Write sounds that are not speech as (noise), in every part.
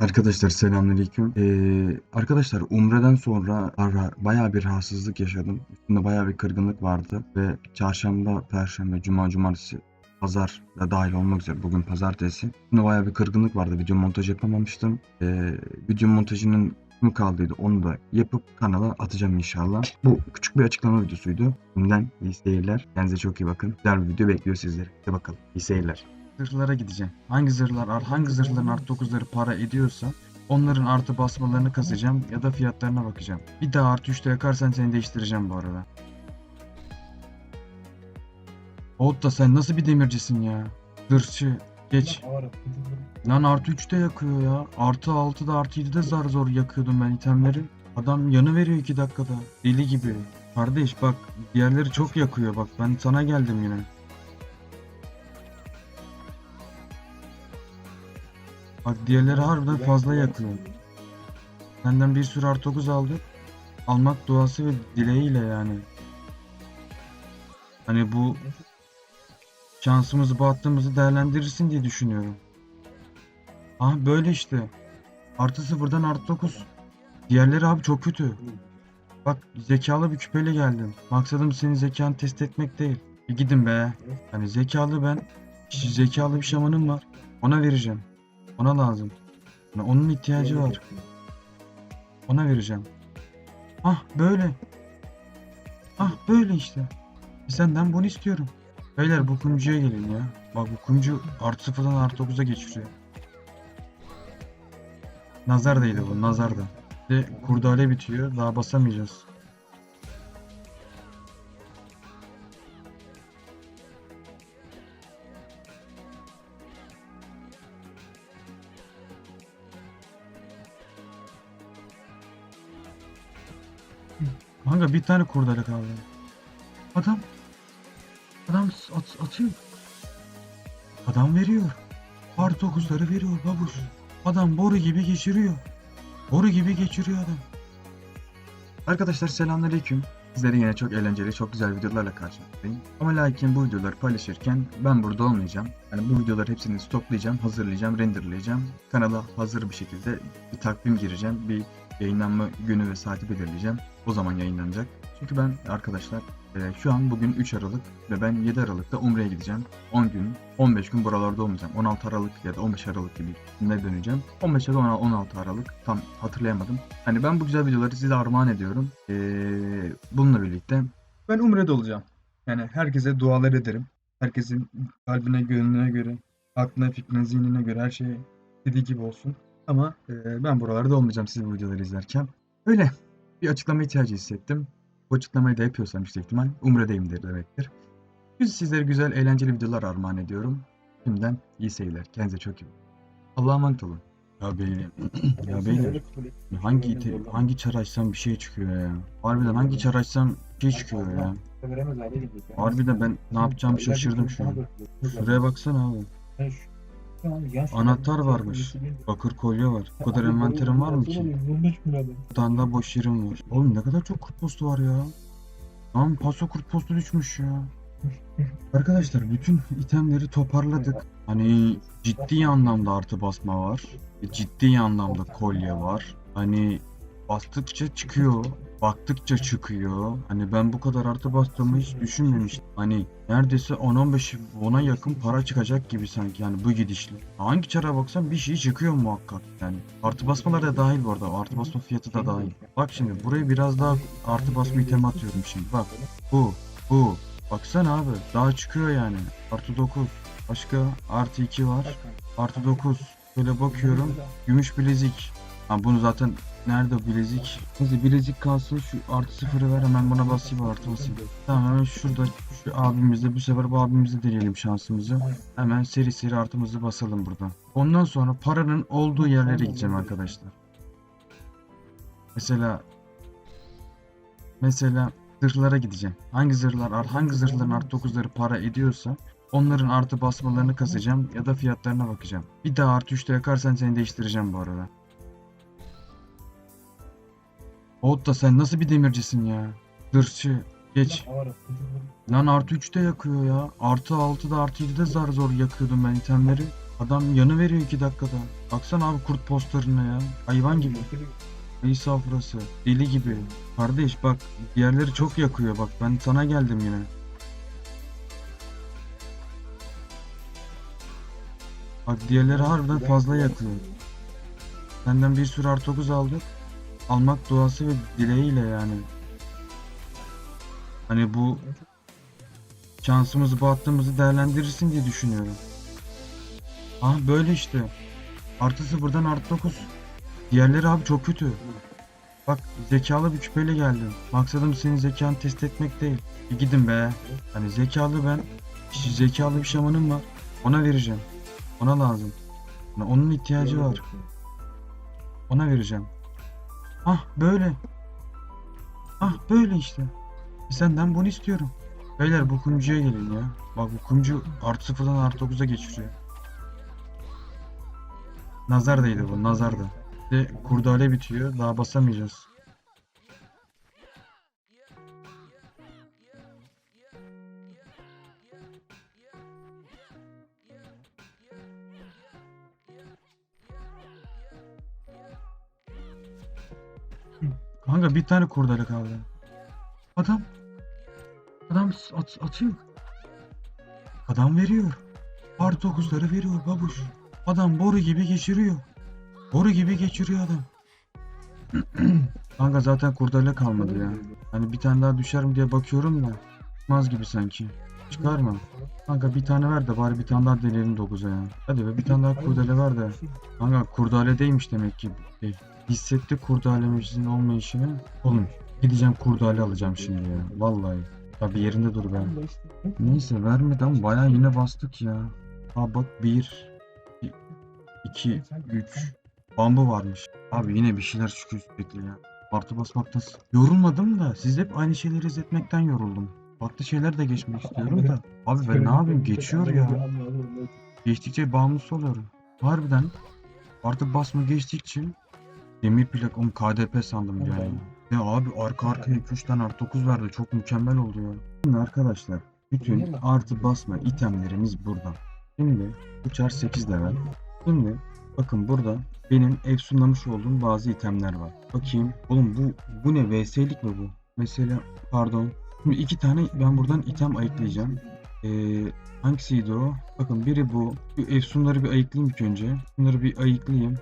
Arkadaşlar selamünaleyküm. Ee, arkadaşlar Umre'den sonra ara, bayağı bir rahatsızlık yaşadım. Üstümde bayağı bir kırgınlık vardı ve çarşamba, perşembe, cuma, cumartesi, pazar da dahil olmak üzere bugün pazartesi. Üstümde bayağı bir kırgınlık vardı. Video montaj yapamamıştım. Ee, video montajının kim kaldıydı onu da yapıp kanala atacağım inşallah. Bu küçük bir açıklama videosuydu. Şimdiden iyi seyirler. Kendinize çok iyi bakın. Güzel bir video bekliyor sizleri. Hadi bakalım. İyi seyirler. Zırhlara gideceğim. Hangi zırhlar art, hangi zırhların artı 9'ları para ediyorsa onların artı basmalarını kasacağım ya da fiyatlarına bakacağım. Bir daha artı 3'te yakarsan seni değiştireceğim bu arada. Oğut da sen nasıl bir demircisin ya? Zırhçı. Geç. Lan artı 3'te yakıyor ya. Artı 6'da artı 7'de zar zor yakıyordum ben itemleri. Adam yanı veriyor 2 dakikada. Deli gibi. Kardeş bak diğerleri çok yakıyor bak ben sana geldim yine. Bak diğerleri harbiden fazla yakıyor. Senden bir sürü artı 9 aldık. Almak duası ve dileğiyle yani. Hani bu şansımızı battığımızı değerlendirirsin diye düşünüyorum. Ah böyle işte. Artı sıfırdan artı 9. Diğerleri abi çok kötü. Bak zekalı bir küpeyle geldim. Maksadım senin zekanı test etmek değil. Bir gidin be. Hani zekalı ben. Zekalı bir şamanım var. Ona vereceğim. Ona lazım. Onun ihtiyacı var. Ona vereceğim. Ah böyle. Ah böyle işte. E Senden bunu istiyorum. Beyler bu kumcuya gelin ya. Bak bu kumcu artı sıfırdan artı 9'a geçiriyor. Nazar değdi bu nazar da. Ve kurdale bitiyor. Daha basamayacağız. Kanka bir tane kurdele kaldı. Adam. Adam at, atıyor. Adam veriyor. Artı 9'ları veriyor babuş. Adam boru gibi geçiriyor. Boru gibi geçiriyor adam. Arkadaşlar selamünaleyküm. Sizlere yine çok eğlenceli, çok güzel videolarla karşınızdayım. Ama lakin bu videoları paylaşırken ben burada olmayacağım. Yani bu videoları hepsini stoklayacağım, hazırlayacağım, renderlayacağım. Kanala hazır bir şekilde bir takvim gireceğim. Bir yayınlanma günü ve saati belirleyeceğim. O zaman yayınlanacak. Çünkü ben arkadaşlar e, şu an bugün 3 Aralık ve ben 7 Aralık'ta Umre'ye gideceğim. 10 gün, 15 gün buralarda olmayacağım. 16 Aralık ya da 15 Aralık gibi ne döneceğim. 15 ya da 16 Aralık tam hatırlayamadım. Hani ben bu güzel videoları size armağan ediyorum. Ee, bununla birlikte ben Umre'de olacağım. Yani herkese dualar ederim. Herkesin kalbine, gönlüne göre, aklına, fikrine, zihnine göre her şey dediği gibi olsun. Ama e, ben buralarda olmayacağım siz bu videoları izlerken. Öyle bir açıklama ihtiyacı hissettim. Bu açıklamayı da yapıyorsam işte ihtimal Umre'deyimdir demektir. Biz sizlere güzel, eğlenceli videolar armağan ediyorum. Şimdiden iyi seyirler. Kendinize çok iyi bakın. Allah'a emanet olun. Ya (clears throat) beyler, ya beyler hangi ite, hangi çar açsam bir şey çıkıyor ya. Harbiden hangi çar açsam bir şey çıkıyor ya. Harbiden ben ne yapacağımı şaşırdım şu an. Şuraya baksana abi. Anahtar varmış. Bakır kolye var. Bu kadar envanterim var mı ki? Bir tane daha boş yerim var. Oğlum ne kadar çok kurt postu var ya. Tamam paso kurt postu düşmüş ya. (laughs) Arkadaşlar bütün itemleri toparladık. Hani ciddi anlamda artı basma var. Ciddi anlamda kolye var. Hani bastıkça çıkıyor. Baktıkça çıkıyor. Hani ben bu kadar artı bastığımı hiç düşünmemiştim. Hani neredeyse 10-15 ona yakın para çıkacak gibi sanki yani bu gidişle. Hangi çara baksam bir şey çıkıyor muhakkak yani. Artı basmalar da dahil bu arada. Artı basma fiyatı da dahil. Bak şimdi buraya biraz daha artı basma itemi atıyorum şimdi. Bak bu bu. Baksana abi daha çıkıyor yani. Artı 9. Başka artı 2 var. Artı 9. Böyle bakıyorum. Gümüş bilezik. Ha bunu zaten nerede o bilezik? Neyse bilezik kalsın şu artı sıfırı ver hemen buna basayım artı basayım. Tamam hemen şurada şu abimizde bu sefer bu abimizde deneyelim şansımızı. Hemen seri seri artımızı basalım buradan. Ondan sonra paranın olduğu yerlere gideceğim arkadaşlar. Mesela mesela zırhlara gideceğim. Hangi zırhlar hangi zırhların artı 9'ları para ediyorsa onların artı basmalarını kasacağım ya da fiyatlarına bakacağım. Bir daha artı 3'te yakarsan seni değiştireceğim bu arada. Oğut da sen nasıl bir demircisin ya? Zırhçı. Geç. Lan artı 3'te yakıyor ya. Artı 6'da artı 7'de zar zor yakıyordum ben itemleri. Adam yanı veriyor 2 dakikada. Baksana abi kurt posterine ya. Hayvan gibi. Ayı safrası. Deli gibi. Kardeş bak diğerleri çok yakıyor bak ben sana geldim yine. Bak diğerleri harbiden fazla yakıyor. Senden bir sürü artı 9 aldık. Almak duası ve dileğiyle yani. Hani bu şansımızı battığımızı değerlendirirsin diye düşünüyorum. Ah böyle işte. Artı sıfırdan artı 9. Diğerleri abi çok kötü. Bak zekalı bir küpeyle geldim. Maksadım senin zekanı test etmek değil. Bir gidin be. Hani zekalı ben. Zekalı bir şamanım var. Ona vereceğim. Ona lazım. Hani onun ihtiyacı var. Ona vereceğim. Ah böyle. Ah böyle işte. E Senden bunu istiyorum. Beyler bu kumcuya gelin ya. Bak bu kumcu artı sıfırdan artı 9'a geçiriyor. Nazar değdi bu nazar da. De kurdale bitiyor. Daha basamayacağız. Kanka bir tane kurdele kaldı. Adam. Adam at, atıyor. Adam veriyor. Artı 9'ları veriyor babuş. Adam boru gibi geçiriyor. Boru gibi geçiriyor adam. (clears throat) Kanka zaten kurdele kalmadı ya. Hani bir tane daha düşer mi diye bakıyorum da. Çıkmaz gibi sanki. Çıkar mı? Kanka bir tane ver de bari bir tane daha deneyelim 9'a ya. Hadi be bir tane daha kurdele ver de. Kanka kurdaledeymiş demek ki. Şey, hissetti kurdalemizin olmayışını. Oğlum gideceğim kurdale alacağım şimdi ya. Vallahi. Tabi yerinde dur ben. Neyse vermedi ama bayağı yine bastık ya. Ha bak 1 2 3 Bambu varmış. Abi yine bir şeyler çıkıyor sürekli ya. Artı basmaktan yorulmadım da siz hep aynı şeyleri izletmekten yoruldum. Farklı şeyler de geçmek istiyorum da. Abi ben ne yapayım geçiyor ya. Geçtikçe bağımlısı oluyorum. Harbiden artı basma geçtikçe demir plak oğlum KDP sandım yani. Ya abi arka arkaya 2-3 tane artı 9 verdi çok mükemmel oldu ya. Şimdi arkadaşlar bütün artı basma itemlerimiz burada. Şimdi uçar 8 level. Şimdi bakın burada benim efsunlamış olduğum bazı itemler var. Bakayım. Oğlum bu bu ne? VS'lik mi bu? Mesela pardon. Şimdi iki tane ben buradan item ayıklayacağım. Ee, hangisiydi o? Bakın biri bu. Şu efsunları bir ayıklayayım ilk önce. Bunları bir ayıklayayım.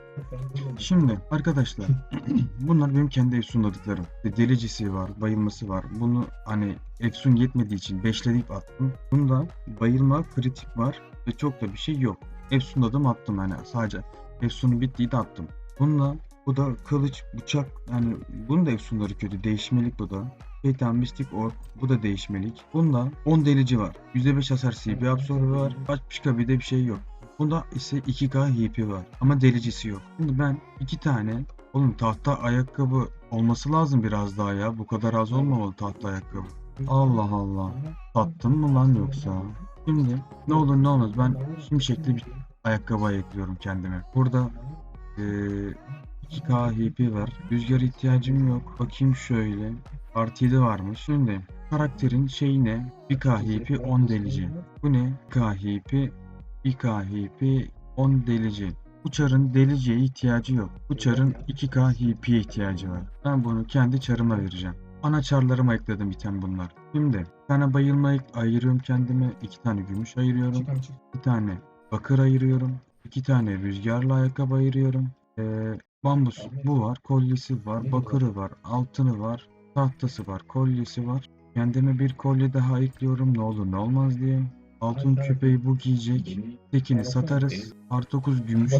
Şimdi arkadaşlar (clears throat) bunlar benim kendi efsunladıklarım. Delicisi var, bayılması var. Bunu hani efsun yetmediği için beşleyip attım. Bunda bayılma, kritik var ve çok da bir şey yok. Efsunladım attım hani sadece efsunun bittiği de attım. Bununla bu da kılıç, bıçak yani bunun da efsunları kötü. Değişmelik bu da. Şeytan Mystic Orb bu da değişmelik. Bunda 10 delici var. %5 hasar CP absorbe var. Başka bir de bir şey yok. Bunda ise 2K HP var ama delicisi yok. Şimdi ben iki tane oğlum tahta ayakkabı olması lazım biraz daha ya. Bu kadar az olmamalı tahta ayakkabı. Allah Allah. Sattım mı lan yoksa? Şimdi ne olur ne olmaz ben şimşekli bir ayakkabı ayıklıyorum kendime. Burada eee 2K HP var. Rüzgar ihtiyacım yok. Bakayım şöyle. Artı 7 varmış. Şimdi karakterin şeyi ne? 1K HP 10 delici. Bu ne? 1K HP 2K HP 10 delici. Bu çarın deliciye ihtiyacı yok. Bu çarın 2K HP'ye ihtiyacı var. Ben bunu kendi çarıma vereceğim. Ana çarlarıma ekledim item bunlar. Şimdi bir tane bayılma ayı- ayırıyorum kendime. iki tane gümüş ayırıyorum. Bir tane bakır ayırıyorum. iki tane rüzgarlı ayakkabı ayırıyorum. Ee, bambus bu var. Kolyesi var. Bakırı var. Altını var. Tahtası var. Kolyesi var. Kendime bir kolye daha ekliyorum. Ne olur ne olmaz diye. Altın küpeyi bu giyecek. Tekini satarız. Artı 9 gümüş.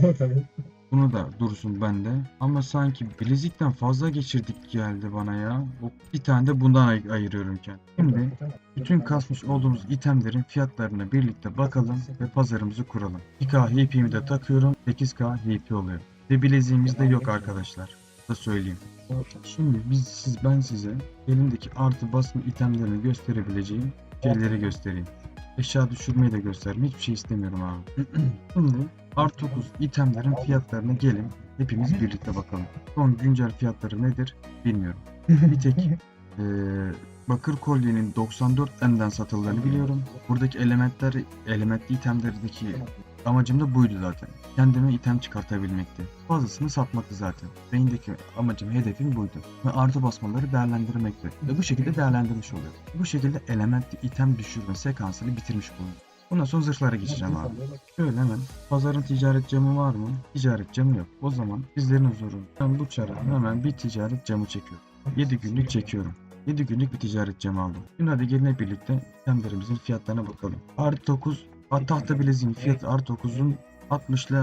Bunu da dursun bende. Ama sanki bilezikten fazla geçirdik geldi bana ya. Bu bir tane de bundan ay- ayırıyorum kendim. Şimdi bütün kasmış olduğumuz itemlerin fiyatlarına birlikte bakalım ve pazarımızı kuralım. 2K HP'mi de takıyorum. 8K HP oluyor. Ve bileziğimiz de yok arkadaşlar. Da söyleyeyim. Şimdi biz siz ben size elimdeki artı basma itemlerini gösterebileceğim şeyleri göstereyim. Eşya düşürmeyi de göstereyim. Hiçbir şey istemiyorum abi. (clears throat) Şimdi Art 9 itemlerin fiyatlarına gelin. Hepimiz birlikte bakalım. Son güncel fiyatları nedir bilmiyorum. Bir tek (laughs) eee, bakır kolyenin 94 enden satıldığını biliyorum. Buradaki elementler, elementli itemlerdeki Amacım da buydu zaten. Kendime item çıkartabilmekti. Fazlasını satmaktı zaten. Beyindeki amacım, hedefim buydu. Ve artı basmaları değerlendirmekti. Ve bu şekilde değerlendirmiş oluyor. Bu şekilde elementli item düşürme sekansını bitirmiş bulunuyor. Bundan sonra zırhlara geçeceğim abi. Şöyle hemen. Pazarın ticaret camı var mı? Ticaret camı yok. O zaman bizlerin huzuru. Ben bu çara hemen bir ticaret camı çekiyorum. 7 günlük çekiyorum. 7 günlük bir ticaret camı aldım. Şimdi hadi gelin hep birlikte itemlerimizin fiyatlarına bakalım. Artı 9 tahta bileziğin fiyatı artı 9'un 60 ile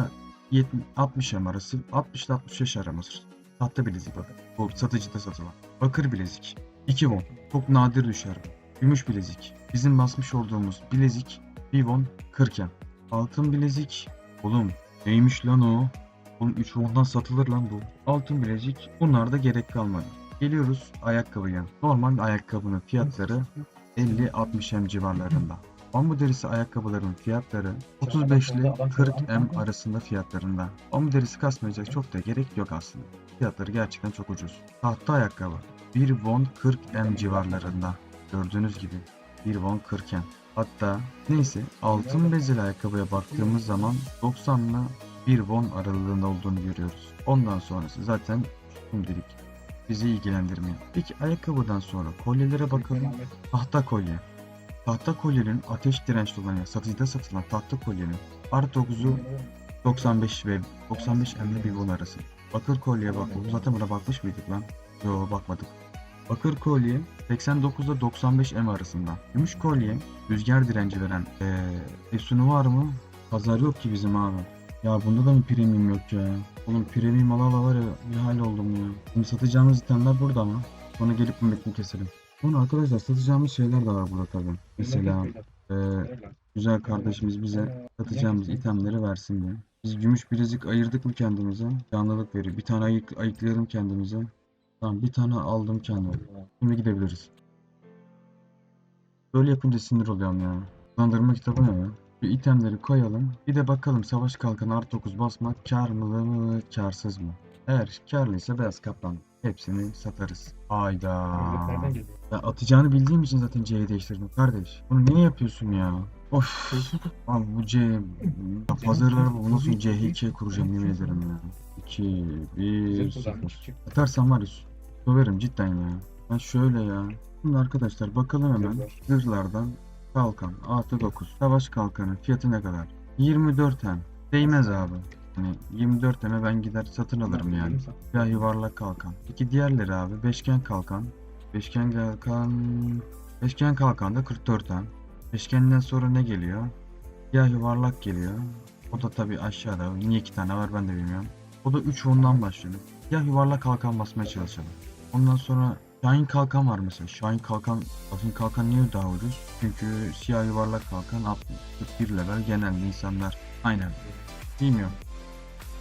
70, 60 M arası 60 ile 65 araması. Tahta bilezik bakın. Bu satıcıda satılan. Bakır bilezik. 2 won. Çok nadir düşer. Gümüş bilezik. Bizim basmış olduğumuz bilezik 1 won 40 M. Altın bilezik. Oğlum neymiş lan o? Oğlum 3 won'dan satılır lan bu. Altın bilezik. Bunlar da gerek kalmadı. Geliyoruz ayakkabıya. Normal ayakkabının fiyatları 50-60 M civarlarında. Bambu derisi ayakkabıların fiyatları 35 ile 40 M arasında fiyatlarında. Bambu derisi kasmayacak çok da gerek yok aslında. Fiyatları gerçekten çok ucuz. Tahta ayakkabı 1 won 40 M civarlarında. Gördüğünüz gibi 1 won 40 M. Hatta neyse altın bezeli ayakkabıya baktığımız zaman 90 ile 1 won aralığında olduğunu görüyoruz. Ondan sonrası zaten şimdilik bizi ilgilendirmiyor. Peki ayakkabıdan sonra kolyelere bakalım. Tahta kolye. Tahta kolyenin ateş dirençli olan ya satıcıda satılan tahta kolyenin artı 9'u 95 ve 95 emli bir won arası. Bakır kolyeye bakalım. Zaten buna bakmış mıydık lan? Yo bakmadık. Bakır kolye 89 ile 95 M arasında. Gümüş kolye rüzgar direnci veren ee, Efsunu var mı? Pazar yok ki bizim abi. Ya bunda da mı premium yok ya? Oğlum premium ala ala var ya bir hal oldum ya. Şimdi satacağımız itemler burada ama. Sonra gelip bu metni keselim. Sonra arkadaşlar satacağımız şeyler de var burada tabii. Mesela ee, güzel kardeşimiz bize satacağımız itemleri versin diye. Biz gümüş bilezik ayırdık mı kendimize? Canlılık veriyor. Bir tane ayık, ayıklayalım kendimize. Tamam bir tane aldım kendime. Şimdi gidebiliriz. Böyle yapınca sinir oluyorum ya. Kazandırma kitabı ne ya? Bir itemleri koyalım. Bir de bakalım savaş kalkanı artı 9 basmak kar mı karsız mı? Eğer karlıysa beyaz kaplan. Hepsini satarız. Hayda. Ya atacağını bildiğim için zaten C'yi değiştirdim kardeş. Bunu niye yapıyorsun ya? Of. (laughs) Abi bu C... Ya pazarı ver bu nasıl C2'ye kuracağım yemin ederim ya. 2, 1, 0. Atarsam var ya söverim cidden ya. Ben şöyle ya. Şimdi arkadaşlar bakalım hemen zırhlardan kalkan artı 9. Savaş kalkanı fiyatı ne kadar? 24 hem. Değmez abi. Hani 24 heme ben gider satın alırım yani. Ya yuvarlak kalkan. Peki diğerleri abi beşgen kalkan. Beşgen kalkan... Beşgen kalkan da 44 hem. Beşgenden sonra ne geliyor? Ya yuvarlak geliyor. O da tabi aşağıda. Niye iki tane var ben de bilmiyorum. O da 3 ondan başlıyor. Ya yuvarlak kalkan basmaya çalışalım. Ondan sonra Şahin kalkan var mesela. Şahin kalkan, Şahin kalkan niye daha ucuz? Çünkü siyah yuvarlak kalkan 60, 41 level genelde insanlar aynen. Bilmiyorum.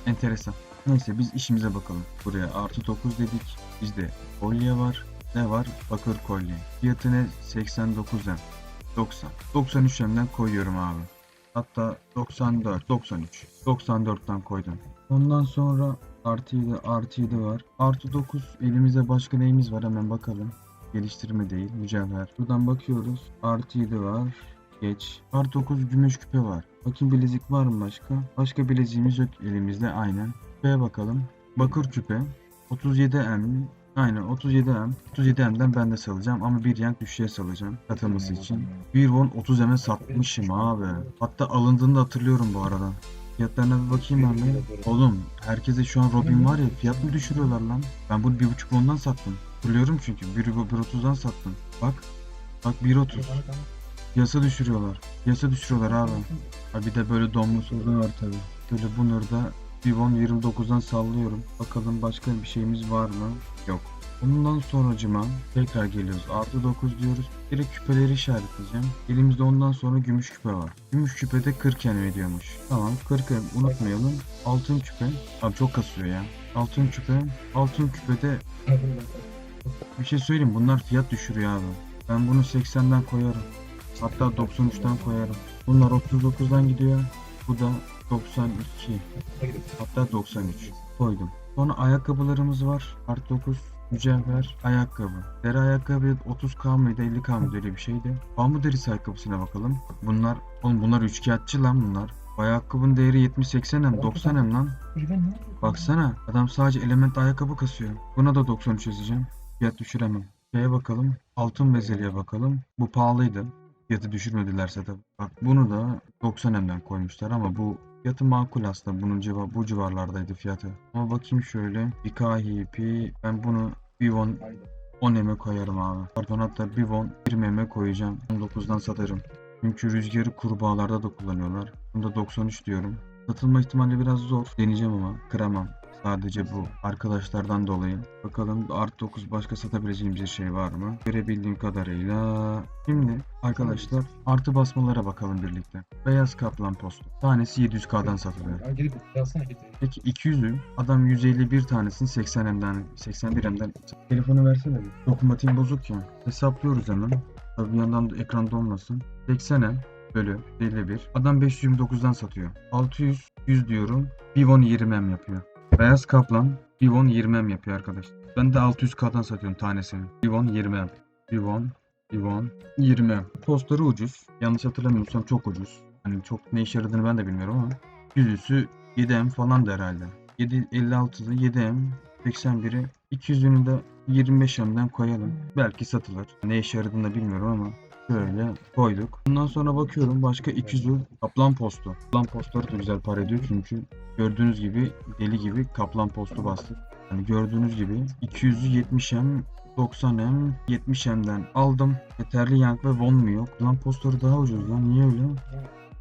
Enteresan. Neyse biz işimize bakalım. Buraya artı 9 dedik. Bizde kolye var. Ne var? Bakır kolye. Fiyatı ne? 89 em. 90. 93 emden koyuyorum abi. Hatta 94, 93. 94'ten koydum. Ondan sonra artı 7, artı 7 var. Artı 9 elimizde başka neyimiz var hemen bakalım. Geliştirme değil, mücevher. Buradan bakıyoruz. Artı 7 var. Geç. Artı 9 gümüş küpe var. Bakayım bilezik var mı başka? Başka bileziğimiz yok elimizde aynen. Küpeye bakalım. Bakır küpe. 37 M. Aynen 37 M. 37 M'den ben de salacağım ama bir yank düşüşe salacağım katılması için. Bir won 30 M'e satmışım abi. Hatta alındığını da hatırlıyorum bu arada. Fiyatlarına bir bakayım ben de. Oğlum herkese şu an Robin var ya fiyat mı düşürüyorlar lan? Ben bunu 1.5 won'dan sattım. Hatırlıyorum çünkü 1.30'dan sattım. Bak. Bak 1.30. Piyasa düşürüyorlar. Piyasa düşürüyorlar abi. Ha bir de böyle donma sorunu var tabi. Böyle bunları da Vivon 29'dan sallıyorum. Bakalım başka bir şeyimiz var mı? Yok. Ondan sonracıma tekrar geliyoruz. Artı 9 diyoruz. Direkt küpeleri işaretleyeceğim. Elimizde ondan sonra gümüş küpe var. Gümüş küpede 40 yen ediyormuş. Tamam 40 yen unutmayalım. Altın küpe. Abi çok kasıyor ya. Altın küpe. Altın küpede bir şey söyleyeyim bunlar fiyat düşürüyor abi. Ben bunu 80'den koyarım. Hatta 93'ten koyarım. Bunlar 39'dan gidiyor. Bu da 92. Hatta 93 koydum. Sonra ayakkabılarımız var. Artı 9 mücevher ayakkabı. Deri ayakkabı 30k mıydı 50k mıydı öyle bir şeydi. Bambu derisi ayakkabısına bakalım. Bunlar oğlum bunlar üçkağıtçı lan bunlar. Bu ayakkabının değeri 70-80 hem 90 hem lan. Baksana adam sadece element ayakkabı kasıyor. Buna da 93 yazacağım. Fiyat düşüremem. Şeye bakalım. Altın bezeliğe bakalım. Bu pahalıydı. Fiyatı düşürmedilerse tabii. Bak bunu da 90 M'den koymuşlar ama bu fiyatı makul aslında. Bunun civa bu civarlardaydı fiyatı. Ama bakayım şöyle. Bir. Ben bunu Vivon 10 M'e koyarım abi. Pardon hatta Vivon 20 M'e koyacağım. 19'dan satarım. Çünkü rüzgarı kurbağalarda da kullanıyorlar. Bunda 93 diyorum. Satılma ihtimali biraz zor. Deneyeceğim ama kıramam. Sadece bu arkadaşlardan dolayı. Bakalım art 9 başka satabileceğim bir şey var mı? Görebildiğim kadarıyla. Şimdi arkadaşlar artı basmalara bakalım birlikte. Beyaz kaplan postu. Tanesi 700k'dan satılıyor. Gidip yazsana. Peki 200'ü adam 151 tanesini 80 M'den 81 M'den telefonu versene bir. Dokunmatiğim bozuk ya. Hesaplıyoruz hemen. Tabii bir yandan da ekran donmasın. 80 M bölü 51. Adam 529'dan satıyor. 600 100 diyorum. Vivon 20 M yapıyor. Beyaz kaplan Vivon 20 M yapıyor arkadaş. Ben de 600K'dan satıyorum tanesini. Vivon 20 M. Vivon Vivon 20 M. Postları ucuz. Yanlış hatırlamıyorsam çok ucuz. Hani çok ne işe yaradığını ben de bilmiyorum ama. Yüzüsü 7M falan da herhalde. 7 56'da 7M 81'i 200'ünü de 25M'den koyalım. Belki satılır. Ne işe yaradığını da bilmiyorum ama şöyle koyduk. Bundan sonra bakıyorum başka 200'ü kaplan postu. Kaplan postları da güzel para ediyor çünkü gördüğünüz gibi deli gibi kaplan postu bastık. Yani gördüğünüz gibi 200'ü 70M 90M 70M'den aldım. Yeterli yank ve von mu yok? Kaplan postları daha ucuz lan niye öyle?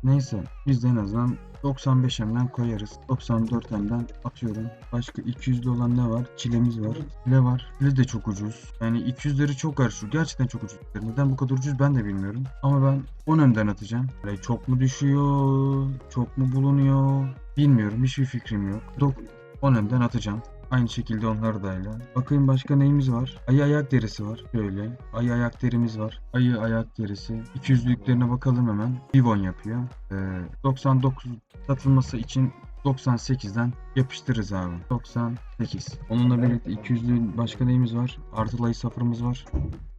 Neyse biz de en azından 95M'den koyarız. 94M'den atıyorum. Başka 200'lü olan ne var? Çilemiz var. Çile var. Çile de çok ucuz. Yani 200'leri çok karışıyor. Gerçekten çok ucuz. Neden bu kadar ucuz ben de bilmiyorum. Ama ben 10 M'den atacağım. Böyle çok mu düşüyor? Çok mu bulunuyor? Bilmiyorum. Hiçbir fikrim yok. Dok 10 M'den atacağım. Aynı şekilde onları da öyle. Bakayım başka neyimiz var? Ayı ayak derisi var. Şöyle. Ayı ayak derimiz var. Ayı ayak derisi. 200'lüklerine bakalım hemen. Vivon yapıyor. Ee, 99 satılması için 98'den yapıştırırız abi. 98. Onunla birlikte 200'lü başka neyimiz var? Artı ayı saframız var.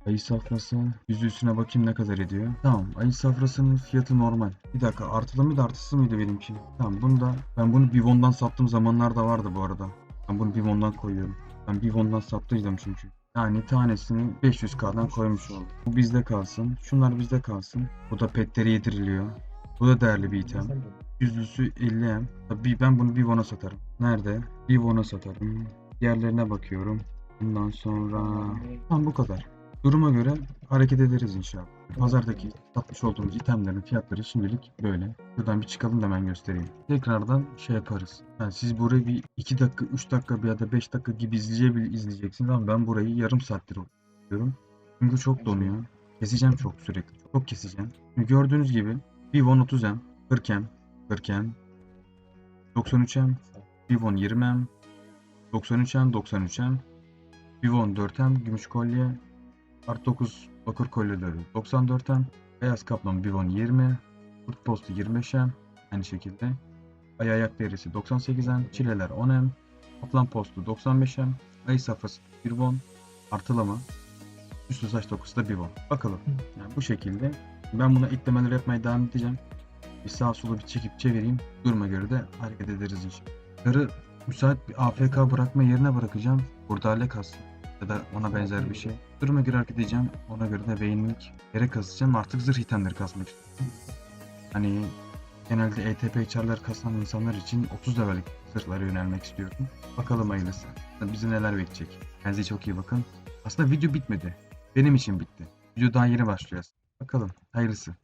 Ayı safrası. Yüzüğüsüne bakayım ne kadar ediyor. Tamam. Ayı safrasının fiyatı normal. Bir dakika. Artılı mıydı artısı mıydı benimki? Tamam. Bunu da ben bunu Bivon'dan sattığım zamanlar da vardı bu arada. Ben bunu Bivon'dan koyuyorum. Ben Bivon'dan sattıydım çünkü. Yani tanesini 500k'dan koymuş oldum. Bu bizde kalsın. Şunlar bizde kalsın. Bu da petlere yediriliyor. Bu da değerli bir item. Yüzlüsü 50M. Tabii ben bunu Bivon'a satarım. Nerede? Bivon'a satarım. Diğerlerine bakıyorum. Bundan sonra... Tamam bu kadar. Duruma göre hareket ederiz inşallah. Pazardaki satmış olduğumuz itemlerin fiyatları şimdilik böyle. Şuradan bir çıkalım da hemen göstereyim. Tekrardan şey yaparız. Yani siz burayı bir 2 dakika, 3 dakika ya da 5 dakika gibi izleyeceği izleyeceksiniz ama ben burayı yarım saattir okuyorum. Çünkü çok donuyor. Keseceğim çok sürekli. Çok keseceğim. Şimdi gördüğünüz gibi Vivon 30M, 40M, 40M, 93M, Vivon 20M, 93M, 93M, Vivon 4M, gümüş kolye, Art 9 bakır kolyeleri 94M, beyaz kaplan Vivon 20, kurt postu 25M, aynı şekilde. Ay ayak derisi 98M, çileler 10M, kaplan postu 95M, ayı safrası 1 won, artılama, üstü saç dokusu da 1 won. Bakalım. Yani bu şekilde. Ben buna eklemeler yapmaya devam edeceğim. Bir sağa sola bir çekip çevireyim. Duruma göre de hareket ederiz inşallah. Karı müsait bir AFK bırakma yerine bırakacağım. Burada hale kalsın. Ya da ona benzer bir şey. Duruma göre hareket edeceğim. Ona göre de beyinlik yere kasacağım. Artık zırh itemleri kasmak istiyorum. Hani genelde ETP çarlar kasan insanlar için 30 levellik zırhlara yönelmek istiyorum. Bakalım hayırlısı. Bizi neler bekleyecek. Kendinize çok iyi bakın. Aslında video bitmedi. Benim için bitti. Video daha yeni başlıyor. Bakalım hayırlısı.